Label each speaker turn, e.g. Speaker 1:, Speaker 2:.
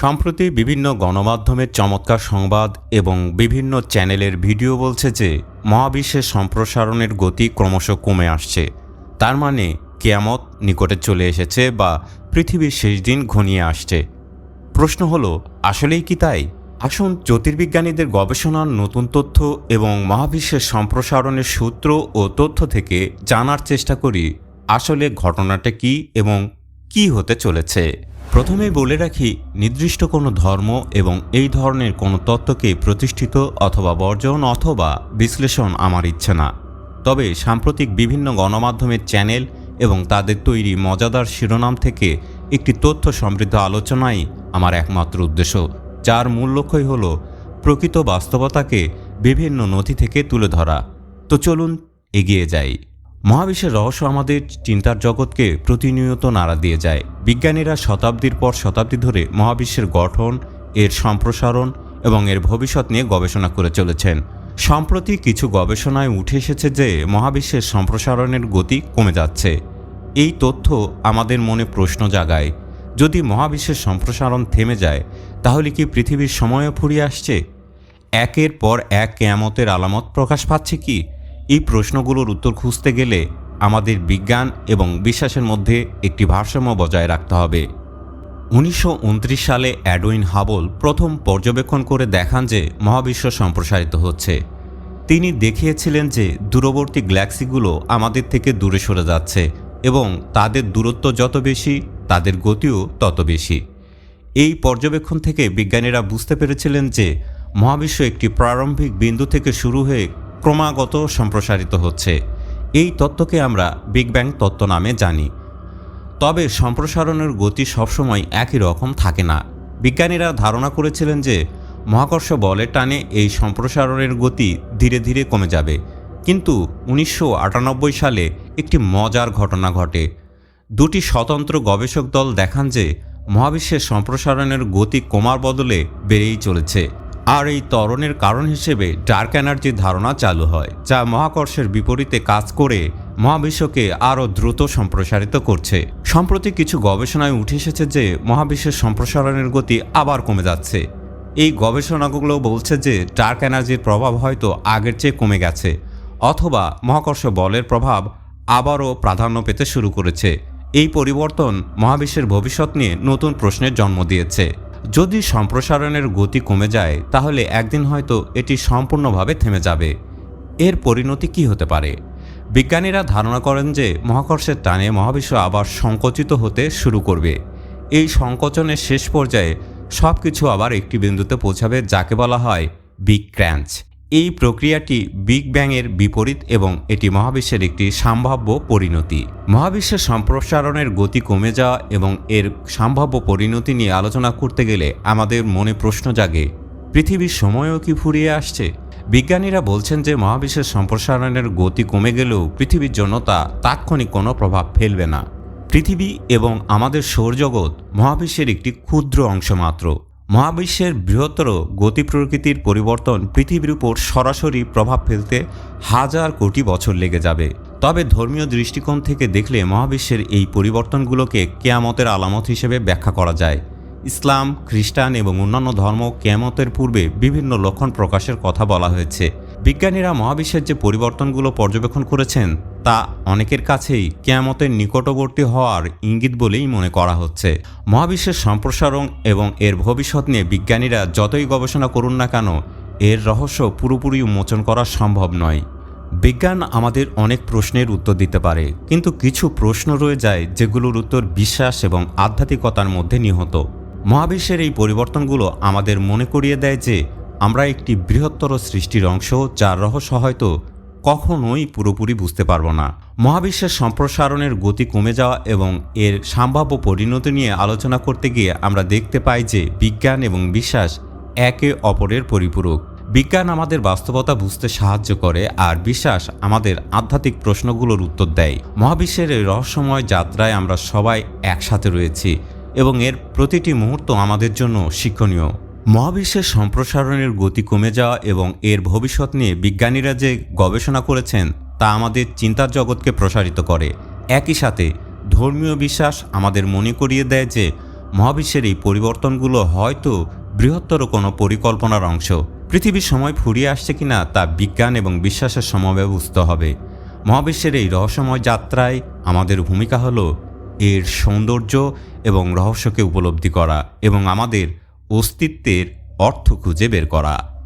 Speaker 1: সম্প্রতি বিভিন্ন গণমাধ্যমের চমৎকার সংবাদ এবং বিভিন্ন চ্যানেলের ভিডিও বলছে যে, মহাবিশ্বের সম্প্রসারণের গতি ক্রমশ কমে আসছে। তার মানে কেয়ামত নিকটে চলে এসেছে বা পৃথিবীর শেষ দিন ঘনিয়ে আসছে। প্রশ্ন হলো, আসলেই কি তাই? আসুন জ্যোতির্বিজ্ঞানীদের গবেষণার নতুন তথ্য এবং মহাবিশ্বের সম্প্রসারণের সূত্র ও তথ্য থেকে জানার চেষ্টা করি, আসলে ঘটনাটা কি এবং কি হতে চলেছে। প্রথমেই বলে রাখি, নির্দিষ্ট কোনো ধর্ম এবং এই ধরনের কোনো তত্ত্বকে প্রতিষ্ঠিত অথবা বর্জন অথবা বিশ্লেষণ আমার ইচ্ছে না। তবে সাম্প্রতিক বিভিন্ন গণমাধ্যমের চ্যানেল এবং তাদের তৈরি মজাদার শিরোনাম থেকে একটি তথ্য সমৃদ্ধ আলোচনাই আমার একমাত্র উদ্দেশ্য, যার মূল লক্ষ্যই হল প্রকৃত বাস্তবতাকে বিভিন্ন নথি থেকে তুলে ধরা। তো চলুন এগিয়ে যাই। মহাবিশ্বের রহস্য আমাদের চিন্তার জগৎকে প্রতিনিয়ত নাড়া দিয়ে যায়। বিজ্ঞানীরা শতাব্দীর পর শতাব্দী ধরে মহাবিশ্বের গঠন, এর সম্প্রসারণ এবং এর ভবিষ্যৎ নিয়ে গবেষণা করে চলেছেন। সম্প্রতি কিছু গবেষণায় উঠে এসেছে যে মহাবিশ্বের সম্প্রসারণের গতি কমে যাচ্ছে। এই তথ্য আমাদের মনে প্রশ্ন জাগায়। যদি মহাবিশ্বের সম্প্রসারণ থেমে যায়, তাহলে কি পৃথিবীর সময়ও ফুরিয়ে আসছে? একের পর এক কেয়ামতের আলামত প্রকাশ পাচ্ছে কি? এই প্রশ্নগুলোর উত্তর খুঁজতে গেলে আমাদের বিজ্ঞান এবং বিশ্বাসের মধ্যে একটি ভারসাম্য বজায় রাখতে হবে। উনিশশো উনত্রিশ সালে অ্যাডউইন হাবল প্রথম পর্যবেক্ষণ করে দেখান যে মহাবিশ্ব সম্প্রসারিত হচ্ছে। তিনি দেখিয়েছিলেন যে দূরবর্তী গ্যালাক্সিগুলো আমাদের থেকে দূরে সরে যাচ্ছে এবং তাদের দূরত্ব যত বেশি, তাদের গতিও তত বেশি। এই পর্যবেক্ষণ থেকে বিজ্ঞানীরা বুঝতে পেরেছিলেন যে মহাবিশ্ব একটি প্রারম্ভিক বিন্দু থেকে শুরু হয়ে ক্রমাগত সম্প্রসারিত হচ্ছে। এই তত্ত্বকে আমরা বিগ ব্যাং তত্ত্ব নামে জানি। তবে সম্প্রসারণের গতি সবসময় একই রকম থাকে না। বিজ্ঞানীরা ধারণা করেছিলেন যে মহাকর্ষ বলের টানে এই সম্প্রসারণের গতি ধীরে ধীরে কমে যাবে। কিন্তু উনিশশো আটানব্বই সালে একটি মজার ঘটনা ঘটে। দুটি স্বতন্ত্র গবেষক দল দেখান যে মহাবিশ্বের সম্প্রসারণের গতি কমার বদলে বেড়েই চলেছে। আর এই ত্বরণের কারণ হিসেবে ডার্ক এনার্জির ধারণা চালু হয়, যা মহাকর্ষের বিপরীতে কাজ করে মহাবিশ্বকে আরও দ্রুত সম্প্রসারিত করছে। সম্প্রতি কিছু গবেষণায় উঠে এসেছে যে মহাবিশ্বের সম্প্রসারণের গতি আবার কমে যাচ্ছে। এই গবেষণাগুলো বলছে যে ডার্ক এনার্জির প্রভাব হয়তো আগের চেয়ে কমে গেছে, অথবা মহাকর্ষ বলের প্রভাব আবারও প্রাধান্য পেতে শুরু করেছে। এই পরিবর্তন মহাবিশ্বের ভবিষ্যৎ নিয়ে নতুন প্রশ্নের জন্ম দিয়েছে। যদি সম্প্রসারণের গতি কমে যায়, তাহলে একদিন হয়তো এটি সম্পূর্ণভাবে থেমে যাবে। এর পরিণতি কি হতে পারে? বিজ্ঞানীরা ধারণা করেন যে মহাকর্ষের টানে মহাবিশ্ব আবার সংকোচিত হতে শুরু করবে। এই সংকোচনের শেষ পর্যায়ে সব কিছু আবার একটি বিন্দুতে পৌঁছাবে, যাকে বলা হয় বিগ ক্র্যাঞ্চ। এই প্রক্রিয়াটি বিগ ব্যাংয়ের বিপরীত এবং এটি মহাবিশ্বের একটি সম্ভাব্য পরিণতি। মহাবিশ্বের সম্প্রসারণের গতি কমে যাওয়া এবং এর সম্ভাব্য পরিণতি নিয়ে আলোচনা করতে গেলে আমাদের মনে প্রশ্ন জাগে, পৃথিবীর সময়ও কি ফুরিয়ে আসছে? বিজ্ঞানীরা বলছেন যে মহাবিশ্বের সম্প্রসারণের গতি কমে গেলেও পৃথিবীর জন্য তা তাৎক্ষণিক কোনো প্রভাব ফেলবে না। পৃথিবী এবং আমাদের সৌরজগৎ মহাবিশ্বের একটি ক্ষুদ্র অংশ মাত্র। মহাবিশ্বের বৃহত্তর গতি প্রকৃতির পরিবর্তন পৃথিবীর উপর সরাসরি প্রভাব ফেলতে হাজার কোটি বছর লেগে যাবে। তবে ধর্মীয় দৃষ্টিকোণ থেকে দেখলে মহাবিশ্বের এই পরিবর্তনগুলোকে কেয়ামতের আলামত হিসেবে ব্যাখ্যা করা যায়। ইসলাম, খ্রিস্টান এবং অন্যান্য ধর্ম কেয়ামতের পূর্বে বিভিন্ন লক্ষণ প্রকাশের কথা বলা হয়েছে। বিজ্ঞানীরা মহাবিশ্বের যে পরিবর্তনগুলো পর্যবেক্ষণ করেছেন, তা অনেকের কাছেই কেয়ামতের নিকটবর্তী হওয়ার ইঙ্গিত বলেই মনে করা হচ্ছে। মহাবিশ্বের সম্প্রসারণ এবং এর ভবিষ্যৎ নিয়ে বিজ্ঞানীরা যতই গবেষণা করুন না কেন, এর রহস্য পুরোপুরি উন্মোচন করা সম্ভব নয়। বিজ্ঞান আমাদের অনেক প্রশ্নের উত্তর দিতে পারে, কিন্তু কিছু প্রশ্ন রয়ে যায় যেগুলোর উত্তর বিশ্বাস এবং আধ্যাত্মিকতার মধ্যে নিহত। মহাবিশ্বের এই পরিবর্তনগুলো আমাদের মনে করিয়ে দেয় যে আমরা একটি বৃহত্তর সৃষ্টির অংশ যার রহস্য হয়তো কখনোই পুরোপুরি বুঝতে পারব না। মহাবিশ্বের সম্প্রসারণের গতি কমে যাওয়া এবং এর সম্ভাব্য পরিণতি নিয়ে আলোচনা করতে গিয়ে আমরা দেখতে পাই যে বিজ্ঞান এবং বিশ্বাস একে অপরের পরিপূরক। বিজ্ঞান আমাদের বাস্তবতা বুঝতে সাহায্য করে আর বিশ্বাস আমাদের আধ্যাত্মিক প্রশ্নগুলোর উত্তর দেয়। মহাবিশ্বের এই রহস্যময় যাত্রায় আমরা সবাই একসাথে রয়েছি এবং এর প্রতিটি মুহূর্ত আমাদের জন্য শিক্ষণীয়। মহাবিশ্বের সম্প্রসারণের গতি কমে যাওয়া এবং এর ভবিষ্যৎ নিয়ে বিজ্ঞানীরা যে গবেষণা করেছেন, তা আমাদের চিন্তার জগৎকে প্রসারিত করে। একই সাথে, ধর্মীয় বিশ্বাস আমাদের মনে করিয়ে দেয় যে, মহাবিশ্বের এই পরিবর্তনগুলো হয়তো বৃহত্তর কোনো পরিকল্পনার অংশ। পৃথিবীর সময় ফুরিয়ে আসছে কিনা তা বিজ্ঞান এবং বিশ্বাসের বুঝতে হবে। মহাবিশ্বের এই রহস্যময় যাত্রায় আমাদের ভূমিকা হলো এর সৌন্দর্য এবং রহস্যকে উপলব্ধি করা এবং আমাদের অস্তিত্বের অর্থ খুঁজে বের করা।